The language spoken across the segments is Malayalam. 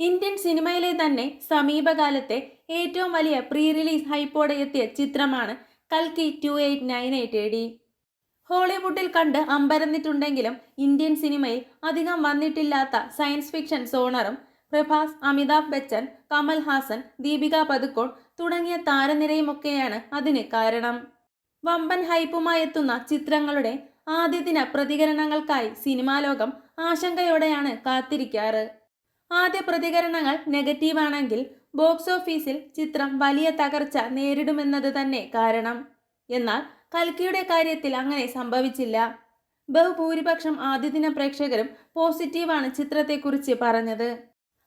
ഇന്ത്യൻ സിനിമയിലെ തന്നെ സമീപകാലത്തെ ഏറ്റവും വലിയ പ്രീ റിലീസ് ഹൈപ്പോടെ എത്തിയ ചിത്രമാണ് കൽക്കി two eight nine eight A D. ഹോളിവുഡിൽ കണ്ട് അമ്പരന്നിട്ടുണ്ടെങ്കിലും ഇന്ത്യൻ സിനിമയിൽ അധികം വന്നിട്ടില്ലാത്ത സയൻസ് ഫിക്ഷൻ സോണറും പ്രഭാസ് അമിതാഭ് ബച്ചൻ കമൽ ഹാസൻ ദീപിക പതുക്കോൺ തുടങ്ങിയ താരനിരയുമൊക്കെയാണ് അതിന് കാരണം. വമ്പൻ ഹൈപ്പുമായി എത്തുന്ന ചിത്രങ്ങളുടെ ആദ്യദിന പ്രതികരണങ്ങൾക്കായി സിനിമാലോകം ആശങ്കയോടെയാണ് കാത്തിരിക്കാറ്. ആദ്യ പ്രതികരണങ്ങൾ നെഗറ്റീവാണെങ്കിൽ ബോക്സ് ഓഫീസിൽ ചിത്രം വലിയ തകർച്ച നേരിടുമെന്നത് തന്നെ കാരണം. എന്നാൽ കൽക്കിയുടെ കാര്യത്തിൽ അങ്ങനെ സംഭവിച്ചില്ല. ബഹുഭൂരിപക്ഷം ആദ്യദിന പ്രേക്ഷകരും പോസിറ്റീവാണ് ചിത്രത്തെക്കുറിച്ച് പറഞ്ഞത്.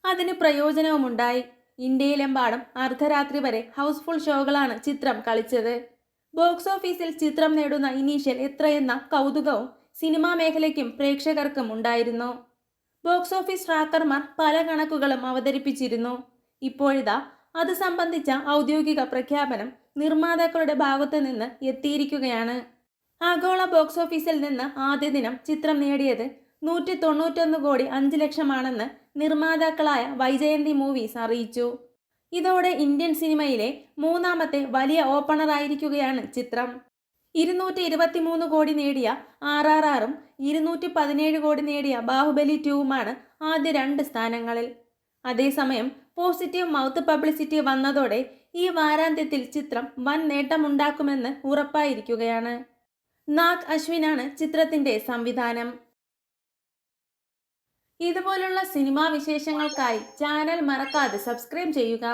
അതിന് പ്രയോജനവുമുണ്ടായി. ഇന്ത്യയിലെമ്പാടും അർദ്ധരാത്രി വരെ ഹൗസ്ഫുൾ ഷോകളാണ് ചിത്രം കളിച്ചത്. ബോക്സ് ഓഫീസിൽ ചിത്രം നേടുന്ന ഇനീഷ്യൽ എത്രയെന്ന കൗതുകവും സിനിമാ മേഖലയ്ക്കും പ്രേക്ഷകർക്കും ഉണ്ടായിരുന്നു. ബോക്സ് ഓഫീസ് ട്രാക്കർമാർ പല കണക്കുകളും അവതരിപ്പിച്ചിരുന്നു. ഇപ്പോഴിതാ അത് സംബന്ധിച്ച ഔദ്യോഗിക പ്രഖ്യാപനം നിർമ്മാതാക്കളുടെ ഭാഗത്തു നിന്ന് എത്തിയിരിക്കുകയാണ്. ആഗോള ബോക്സ് ഓഫീസിൽ നിന്ന് ആദ്യ ദിനം ചിത്രം നേടിയത് നൂറ്റി തൊണ്ണൂറ്റൊന്ന് കോടി അഞ്ച് ലക്ഷമാണെന്ന് നിർമ്മാതാക്കളായ വൈജയന്തി മൂവീസ് അറിയിച്ചു. ഇതോടെ ഇന്ത്യൻ സിനിമയിലെ മൂന്നാമത്തെ വലിയ ഓപ്പണറായിരിക്കുകയാണ് ചിത്രം. ഇരുന്നൂറ്റി ഇരുപത്തിമൂന്ന് കോടി നേടിയ ആർ ആർ ആറും ഇരുന്നൂറ്റി പതിനേഴ് കോടി നേടിയ ബാഹുബലി ടൂവുമാണ് ആദ്യ രണ്ട് സ്ഥാനങ്ങളിൽ. അതേസമയം പോസിറ്റീവ് മൗത്ത് പബ്ലിസിറ്റി വന്നതോടെ ഈ വാരാന്ത്യത്തിൽ ചിത്രം വൻ നേട്ടമുണ്ടാക്കുമെന്ന് ഉറപ്പായിരിക്കുകയാണ്. നാഗ് അശ്വിനാണ് ചിത്രത്തിന്റെ സംവിധാനം. ഇതുപോലുള്ള സിനിമാ വിശേഷങ്ങൾക്കായി ചാനൽ മറക്കാതെ സബ്സ്ക്രൈബ് ചെയ്യുക.